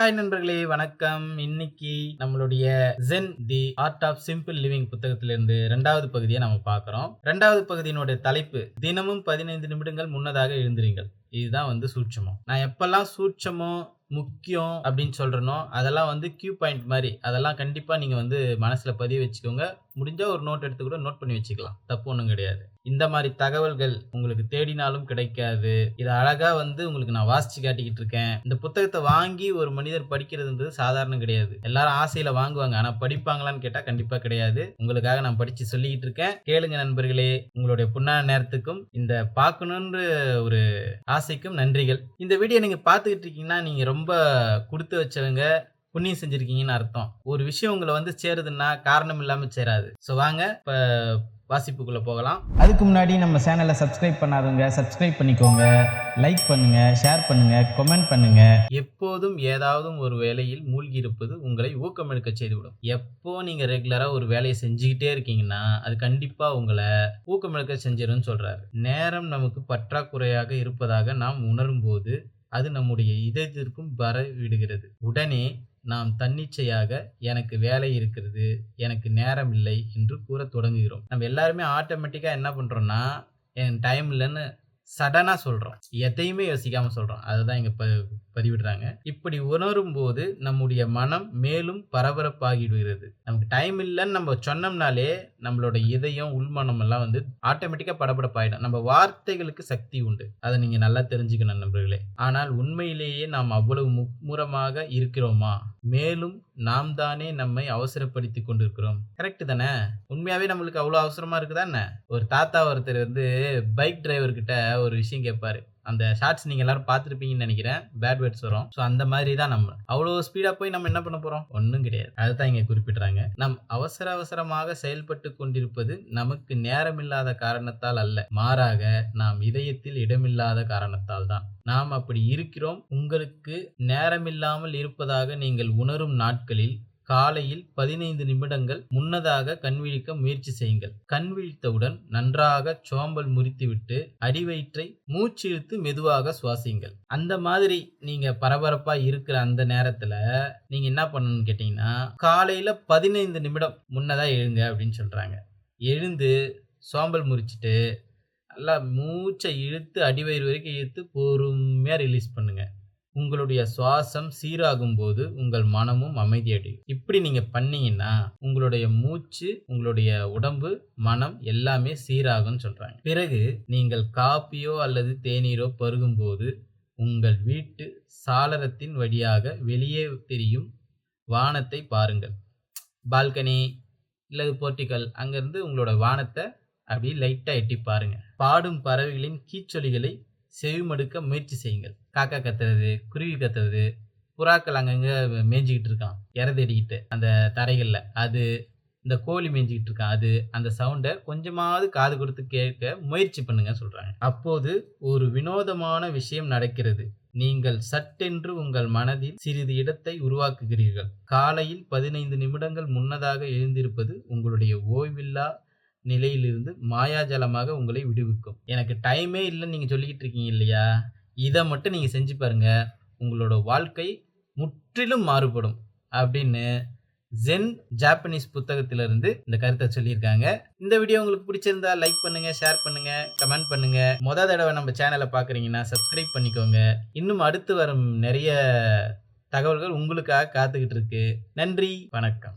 Hi நண்பர்களே வணக்கம். இன்னைக்கு நம்மளுடைய Zen the art of simple living புத்தகத்திலிருந்து ரெண்டாவது பகுதியை நம்ம பார்க்குறோம். ரெண்டாவது பகுதியினுடைய தலைப்பு தினமும் பதினைந்து நிமிடங்கள் முன்னதாக எழுந்திருங்கள். இதுதான் வந்து சூட்சமம். நான் எப்பெல்லாம் சூட்சமம் முக்கியம் அப்படின்னு சொல்கிறனோ அதெல்லாம் வந்து கியூ பாயிண்ட் மாதிரி அதெல்லாம் கண்டிப்பாக நீங்கள் வந்து மனசில் பதிவு வச்சுக்கோங்க. முடிஞ்சால் ஒரு நோட் எடுத்து கூட நோட் பண்ணி வச்சுக்கலாம். தப்பு ஒன்றும் கிடையாது. இந்த மாதிரி தகவல்கள் உங்களுக்கு தேடினாலும் கிடைக்காது. இதை அழகாக வந்து உங்களுக்கு நான் வாசிச்சு காட்டிக்கிட்டு இருக்கேன். இந்த புத்தகத்தை வாங்கி ஒரு மனிதர் படிக்கிறதுன்றது சாதாரணம் கிடையாது. எல்லாரும் ஆசையில் வாங்குவாங்க. ஆனால் படிப்பாங்களான்னு கேட்டால் கண்டிப்பாக கிடையாது. உங்களுக்காக நான் படித்து சொல்லிக்கிட்டு இருக்கேன். கேளுங்க நண்பர்களே. உங்களுடைய புண்ணான நேரத்துக்கும் இந்த பார்க்கணுன்ற ஒரு ஆசை ஆசைக்கும் நன்றிகள். இந்த வீடியோ நீங்கள் பார்த்துக்கிட்டு இருக்கீங்கன்னா நீங்கள் ரொம்ப கொடுத்து வச்சவங்க புண்ணியம் செஞ்சுருக்கீங்கன்னு அர்த்தம். ஒரு விஷயம் உங்களை வந்து சேருதுன்னா காரணம் இல்லாமல் சேராது. ஸோ வாங்க இப்போ வாசிப்புக்குள்ளே போகலாம். அதுக்கு முன்னாடி நம்ம சேனலை சப்ஸ்கிரைப் பண்ணாதவங்க சப்ஸ்கிரைப் பண்ணிக்கோங்க. லைக் பண்ணுங்க ஷேர் பண்ணுங்க கமெண்ட் பண்ணுங்க. எப்போதும் ஏதாவது ஒரு வேலையில் மூழ்கி இருப்பது உங்களை ஊக்கமெடுக்க செய்துவிடும். எப்போ நீங்க ரெகுலரா ஒரு வேலையை செஞ்சுக்கிட்டே இருக்கீங்கன்னா அது கண்டிப்பா உங்களை ஊக்கமெடுக்க செஞ்சிடும் சொல்றாரு. நேரம் நமக்கு பற்றாக்குறையாக இருப்பதாக நாம் உணரும் போது அது நம்முடைய இதயத்திற்கும் வர விடுகிறது. உடனே நாம் தன்னிச்சையாக எனக்கு வேலை இருக்கிறது எனக்கு நேரம் இல்லை என்று கூற தொடங்குகிறோம். நம்ம எல்லாருமே ஆட்டோமேட்டிக்காக என்ன பண்ணுறோம்னா என் டைம் இல்லைன்னு சடனாக சொல்கிறோம் எதையுமே யோசிக்காமல் சொல்கிறோம் அதுதான் இங்கே ப பதிவிடுறாங்க. இப்படி உணரும் போது நம்முடைய மனம் மேலும் பரபரப்பாகிடுகிறது. நமக்கு டைம் இல்லைன்னு நம்ம சொன்னோம்னாலே நம்மளோட இதயம் உள்மனம் எல்லாம் வந்து ஆட்டோமேட்டிக்காக படபடப்பாயிடும். நம்ம வார்த்தைகளுக்கு சக்தி உண்டு. அதை நீங்கள் நல்லா தெரிஞ்சுக்கணும் நண்பர்களே. ஆனால் உண்மையிலேயே நாம் அவ்வளவு மும்முரமாக இருக்கிறோமா? மேலும் நாம் தானே நம்மை அவசரப்படுத்தி கொண்டிருக்கிறோம். கரெக்ட் தானே? உண்மையாவே நம்மளுக்கு அவ்வளோ அவசரமா இருக்குதா என்ன? ஒரு தாத்தா ஒருத்தர் வந்து பைக் டிரைவர் கிட்ட ஒரு விஷயம் கேட்பாரு. அந்த ஷார்ட்ஸ் நீங்கள் எல்லாரும் பார்த்துருப்பீங்கன்னு நினைக்கிறேன். பேட் வேர்ட்ஸ் வரும். ஸோ அந்த மாதிரி தான் நம்ம. அவ்வளோ ஸ்பீடாக போய் நம்ம என்ன பண்ண போகிறோம் ஒன்றும் கிடையாது. அதுதான் இங்கே குறிப்பிடுறாங்க. நம் அவசர அவசரமாக செயல்பட்டு கொண்டிருப்பது நமக்கு நேரமில்லாத காரணத்தால் அல்ல. மாறாக நாம் இதயத்தில் இடமில்லாத காரணத்தால் தான். நாம் அப்படி இருக்கிறோம். உங்களுக்கு நேரமில்லாமல் இருப்பதாக நீங்கள் உணரும் நாட்களில் காலையில் பதினைந்து நிமிடங்கள் முன்னதாக கண்விழிக்க முயற்சி செய்யுங்கள். கண்விழித்தவுடன் நன்றாக சோம்பல் முறித்துவிட்டு அடிவயிற்றை மூச்சிழுத்து மெதுவாக சுவாசியுங்கள். அந்த மாதிரி நீங்க பரபரப்பா இருக்கிற அந்த நேரத்துல நீங்க என்ன பண்ணணும்னு கேட்டீங்கன்னா காலையில பதினைந்து நிமிடம் முன்னதா எழுங்க அப்படின்னு சொல்றாங்க. எழுந்து சோம்பல் முறிச்சிட்டு நல்லா மூச்சை இழுத்து அடிவயிறு வரைக்கும் இழுத்து பொறுமையாக ரிலீஸ் பண்ணுங்கள் உங்களுடைய சுவாசம் சீராகும் போது உங்கள் மனமும் அமைதியடையும். இப்படி நீங்க பண்ணீங்கன்னா உங்களுடைய மூச்சு உங்களுடைய உடம்பு மனம் எல்லாமே சீராகும்னு சொல்றாங்க. பிறகு நீங்கள் காப்பியோ அல்லது தேநீரோ பருகும் போது உங்கள் வீட்டு சாளரத்தின் வழியாக வெளியே தெரியும் வானத்தை பாருங்கள். பால்கனி இல்லது போர்ட்டிக்கல் அங்கேருந்து உங்களோட வானத்தை அப்படி லைட்டாக எட்டி பாருங்க. பாடும் பறவைகளின் கீச்சொலிகளை செவிமடுக்க முயற்சி செய்யுங்கள். காக்கா கத்துறது குருவி கத்துறது புறாக்கள் அங்கங்கே மேய்ஞ்சிக்கிட்டு இருக்கான். இற தேடிக்கிட்டு அந்த தரைகளில். அது இந்த கோழி மேய்ஞ்சிக்கிட்டு இருக்கான் அது அந்த சவுண்டை கொஞ்சமாவது காது கொடுத்து கேட்க முயற்சி பண்ணுங்க சொல்கிறாங்க அப்போது ஒரு வினோதமான விஷயம் நடக்கிறது. நீங்கள் சட்டென்று உங்கள் மனதில் சிறிது இடத்தை உருவாக்குகிறீர்கள். காலையில் பதினைந்து நிமிடங்கள் முன்னதாக எழுந்திருப்பது உங்களுடைய ஓய்வில்லா நிலையிலிருந்து மாயாஜலமாக உங்களை விடுவிக்கும். எனக்கு டைமே இல்லைன்னு நீங்கள் சொல்லிக்கிட்டு இருக்கீங்க இல்லையா? இதை மட்டும் நீங்கள் செஞ்சு பாருங்கள் உங்களோட வாழ்க்கை முற்றிலும் மாறுபடும். அப்படின்னு ஜென் ஜாப்பனீஸ் புத்தகத்திலிருந்து இந்த கருத்தை சொல்லியிருக்காங்க. இந்த வீடியோ உங்களுக்கு பிடிச்சிருந்தா லைக் பண்ணுங்க ஷேர் பண்ணுங்க கமெண்ட் பண்ணுங்க. மொத தடவை நம்ம சேனலை பார்க்குறீங்கன்னா சப்ஸ்கிரைப் பண்ணிக்கோங்க. இன்னும் அடுத்து வரும் நிறைய தகவல்கள் உங்களுக்காக காத்துக்கிட்டு இருக்கு. நன்றி வணக்கம்.